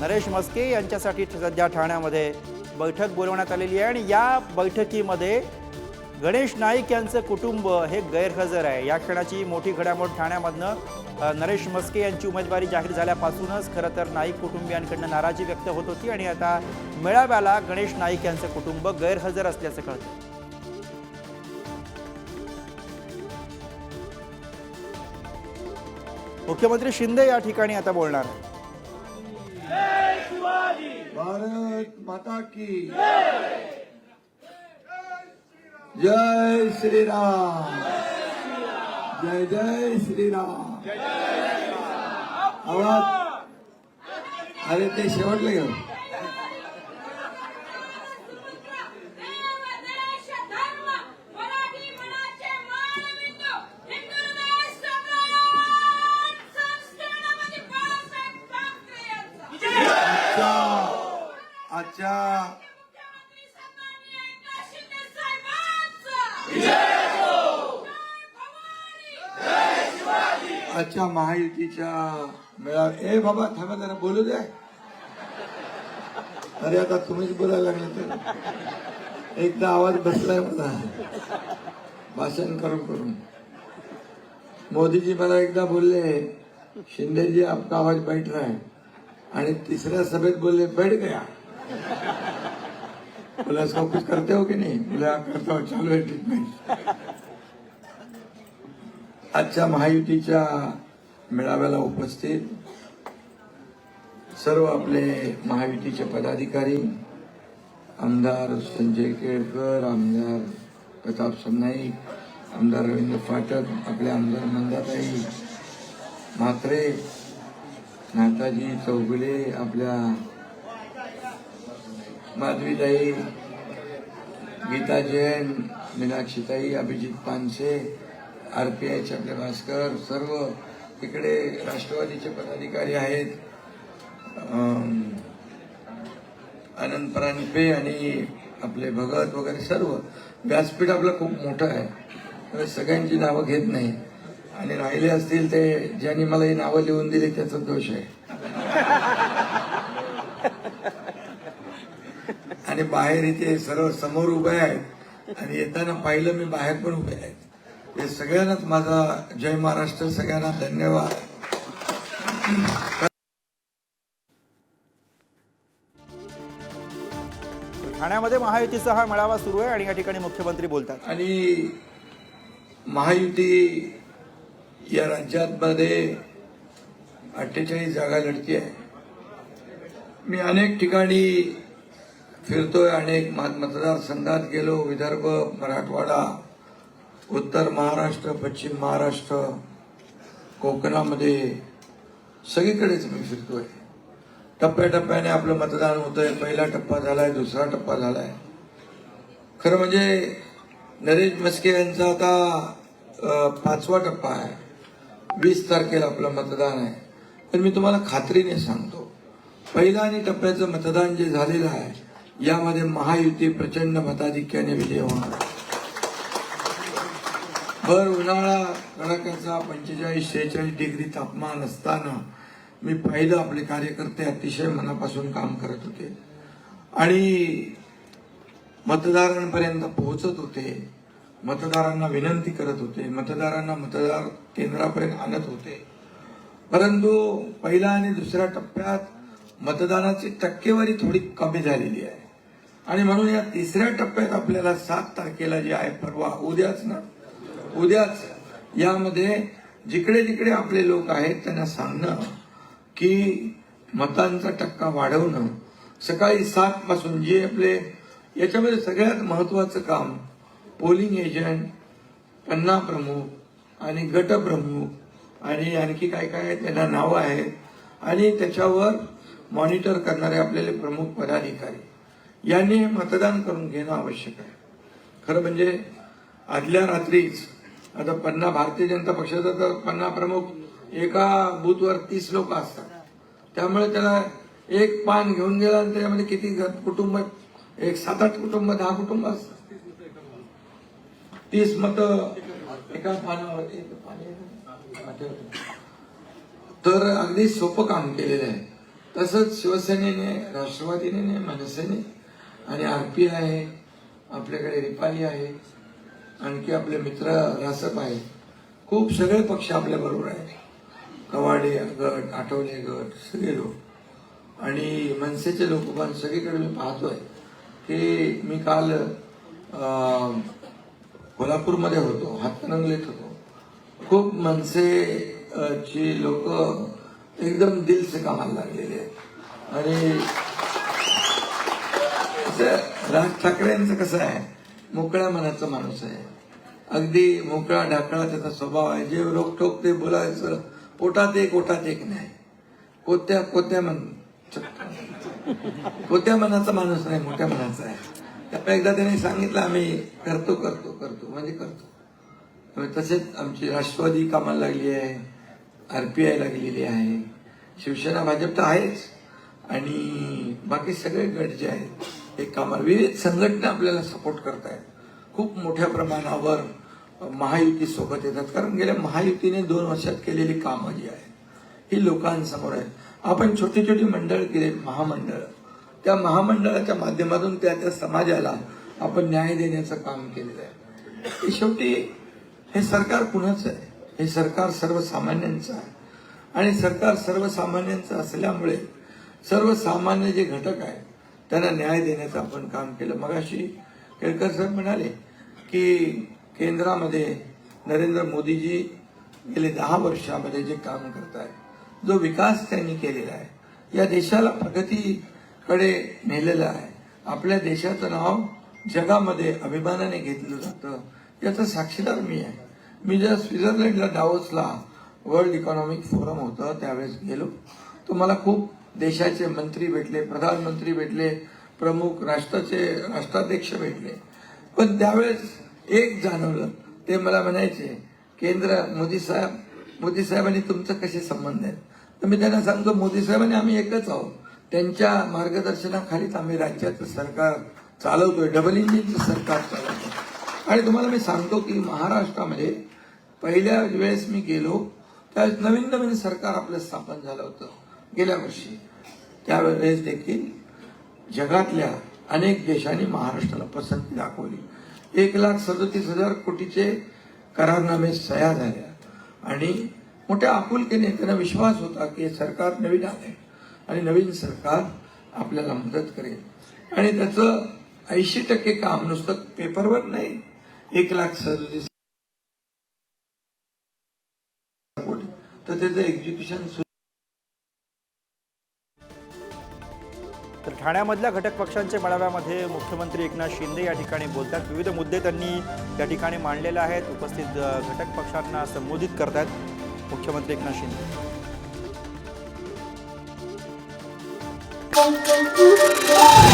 नरेश मस्के यांच्यासाठी सध्या ठाण्यामध्ये बैठक बोलवण्यात आलेली आहे. आणि या बैठकीमध्ये गणेश नाईक यांचं कुटुंब हे गैरहजर आहे. या क्षणाची मोठी घडामोड ठाण्यामधनं नरेश मस्के यांची उमेदवारी जाहीर झाल्यापासूनच खरं तर नाईक कुटुंबियांकडनं नाराजी व्यक्त होत होती. आणि आता मेळाव्याला गणेश नाईक यांचं कुटुंब गैरहजर असल्याचं कळतं. मुख्यमंत्री शिंदे या ठिकाणी आता बोलणार भारत माता की। जय श्रीराम। जय जय श्रीराम। आवाज? अरे ते शेवटलं घेऊ. भवानी आजच्या महायुतीच्या मेळा ए बाबा थांबा जरा बोलू द्या. अरे आता तुम्हीच बोलायला लागले तर. एकदा आवाज बसलाय मला. भाषण करून करून. मोदीजी मला एकदा बोलले शिंदेजी आपका आवाज बैठ रहा है. आणि तिसऱ्या सभेत बोलले बैठ गया. बोला इसका कुछ करते हो कि नहीं? बोले "हाँ, करता हो चालू है ट्रीटमेंट आजच्या महायुतीच्या मेळाव्याला उपस्थित सर्व आपले महायुतीचे पदाधिकारी आमदार संजय केळकर आमदार प्रताप नाईक आमदार रवींद्र फाटक आपले आमदार मंदाताई म्हात्रे नाताजी चौगुले आपल्या माधवीताई Geeta Jain मीनाक्षीताई Abhijit Panse R P I आपले भास्कर सर्व इकडे राष्ट्रवादीचे पदाधिकारी आहेत. आनंद परांजपे आणि आपले भगत वगैरे सर्व. व्यासपीठ आपलं खूप मोठं आहे. सगळ्यांची नावं घेत नाही. आणि राहिले असतील ते ज्यांनी मला ही नावं लिहून दिली त्याचा दोष आहे. आणि बाहेर इथे सर्व समोर उभे आहेत. आणि येताना पाहिलं मी बाहेर पण उभे आहेत. हे सगळ्यांनाच माझा जय महाराष्ट्र सगळ्यांना धन्यवाद. ठाण्यामध्ये महायुतीचा हा मेळावा सुरू आहे आणि या ठिकाणी मुख्यमंत्री बोलतात. आणि महायुती या राज्यामध्ये अठ्ठेचाळीस जागा लढती आहे मी अनेक ठिकाणी फिरतोय अनेक मत- मतदारसंघात गेलो विदर्भ मराठवाडा उत्तर महाराष्ट्र पश्चिम महाराष्ट्र कोकणामध्ये. सगळीकडेच मी फिरतोय. टप्प्याटप्प्याने आपलं मतदान होतंय. पहिला टप्पा झालाय दुसरा टप्पा झालाय. खरं म्हणजे नरेश मस्के यांचा आता पाचवा टप्पा आहे. वीस तारखेला आपलं मतदान आहे. तर मी तुम्हाला खात्रीने सांगतो. पहिला आणि टप्प्याचं मतदान जे झालेलं आहे यामध्ये महायुती प्रचंड मताधिक्याने विजय होणार. भर उन्हाळा कडाक्याचा पंचेचाळीस शेहेचाळीस डिग्री तापमान असताना मी पाहिलं आपले कार्यकर्ते अतिशय मनापासून काम करत होते. आणि मतदारांपर्यंत पोहोचत होते. मतदारांना विनंती करत होते. मतदारांना मतदार केंद्रापर्यंत आणत होते. परंतु पहिला आणि दुसऱ्या टप्प्यात मतदानाची टक्केवारी थोडी कमी झालेली आहे. आणि म्हणून या तिसऱ्या टप्प्यात आपल्याला सात तारखेला जे आहे परवा उद्याच ना? उद्याच यामध्ये जिकडे जिकडे आपले लोक आहेत त्यांना सांगणं की मतांचा टक्का वाढवणं. सकाळी सात पासून जे आपले याच्यामध्ये सगळ्यात महत्वाचं काम पोलिंग एजंट पन्ना प्रमुख आणि गट प्रमुख आणि आणखी काय काय आहे, त्यांना नावं आहेत. आणि त्याच्यावर मॉनिटर करणारे आपल्याला प्रमुख पदाधिकारी. यांनी मतदान करून घेणं आवश्यक आहे. खरं म्हणजे आदल्या रात्रीच आता पन्ना भारतीय जनता पक्षाचा तर पन्ना प्रमुख एका बूथवर तीस लोक असतात. त्यामुळे त्याला एक पान घेऊन गेला आणि त्याच्यामध्ये किती कुटुंब एक सात आठ कुटुंब दहा कुटुंब असतात. तीस मत एका पानावर तर अगदी सोपं काम केलेलं आहे. तसंच शिवसेनेने राष्ट्रवादीने मनसेने आणि आरपी आहे आपल्याकडे रिपाई आहे आणखी आपले मित्र रासप आहे खूप सगळे पक्ष आपल्या बरोबर आहेत. कवाडे गट आठवले गट सगळे लोक. आणि मनसेचे लोक पण सगळीकडे मी पाहतोय. की मी काल कोल्हापूरमध्ये होतो हातकणंगलेत होतो. खूप मनसे लोक एकदम दिल से कामाला लागलेले आहेत. आणि राज ठाकरेंचं कसं आहे? मोकळ्या मनाचा माणूस आहे. अगदी मोकळा ढाकळा त्याचा स्वभाव आहे. जे रोकटोक ते बोलायचं पोटात एक ओटात एक नाही. कोत्या कोत्या मन कोत्या मनाचा माणूस नाही मोठ्या मनाचा आहे. त्यामुळे एकदा त्याने सांगितलं आम्ही करतो करतो करतो. म्हणजे करतो. तसेच आमची राष्ट्रवादी कामाला लागली आहे आरपीआय लागलेली आहे शिवसेना भाजप तर आहेच. आणि बाकी सगळे गट जे आहेत हे कामाला विविध संघटना आपल्याला सपोर्ट करतायत. खूप मोठ्या प्रमाणावर महायुती सोबत येतात. कारण गेल्या महायुतीने दोन वर्षात केलेली कामं जी आहेत ही लोकांसमोर आहे आपण छोटी छोटी मंडळ केले महामंडळ. त्या महामंडळाच्या माध्यमातून त्या त्या समाजाला आपण न्याय देण्याचं काम केलेलं आहे. शेवटी हे सरकार कुणाचं आहे? हे सरकार सर्वसामान्यांचं आहे. आणि सरकार सर्वसामान्यांचं असल्यामुळे सर्वसामान्य जे घटक आहेत त्यांना न्याय देण्याचं आपण काम केलं. मगाशी केळकर साहेब म्हणाले की केंद्रामध्ये नरेंद्र मोदीजी गेले दहा वर्षामध्ये जे काम करत आहेत जो विकास त्यांनी केलेला आहे या देशाला प्रगतीकडे नेलेलं आहे. आपल्या देशाचं नाव जगामध्ये अभिमानाने घेतलं जातं याचा साक्षीदार मी आहे. मी ज्या स्वित्झर्लंडला डावोसला वर्ल्ड इकॉनॉमिक फोरम होतं त्यावेळेस गेलो. तो मला खूप देशाचे मंत्री भेटले प्रधानमंत्री भेटले प्रमुख राष्ट्राचे राष्ट्राध्यक्ष भेटले. पण त्यावेळेस एक जाणवलं ते मला म्हणायचे केंद्र मोदी साहेब मोदी साहेबांनी तुमचं कसे संबंध आहेत? तर मी त्यांना सांगतो मोदी साहेबांनी आम्ही एकच आहोत. त्यांच्या मार्गदर्शनाखालीच आम्ही राज्याचं सरकार चालवतोय डबल इंजिनचं सरकार चालवतो आणि तुम्हाला मी सांगतो की महाराष्ट्रामध्ये पहिल्या वेळेस मी गेलो त्यावेळेस नवीन नवीन सरकार आपलं स्थापन झालं होतं. गेल्या वर्षी. त्यावेळेस देखील जगातल्या अनेक देशांनी महाराष्ट्राला पसंती दाखवली. एक लाख सदतीस हजार कोटीचे करारनामे सह्या झाल्या. आणि मोठ्या आपुलकीने त्यांना विश्वास होता की हे सरकार नवीन आहे आणि नवीन सरकार आपल्याला मदत करेल. आणि त्याचं ऐंशी टक्के काम नुसतं पेपरवर नाही एक लाख सदतीस कोटी. तर त्याचं एक्झिक्युशन ठाण्यामधल्या घटक पक्षांच्या मेळाव्यामध्ये मुख्यमंत्री एकनाथ शिंदे या ठिकाणी बोलतात. विविध मुद्दे त्यांनी त्या ठिकाणी मांडलेले आहेत. उपस्थित घटक पक्षांना संबोधित करतायत मुख्यमंत्री एकनाथ शिंदे. Thank you.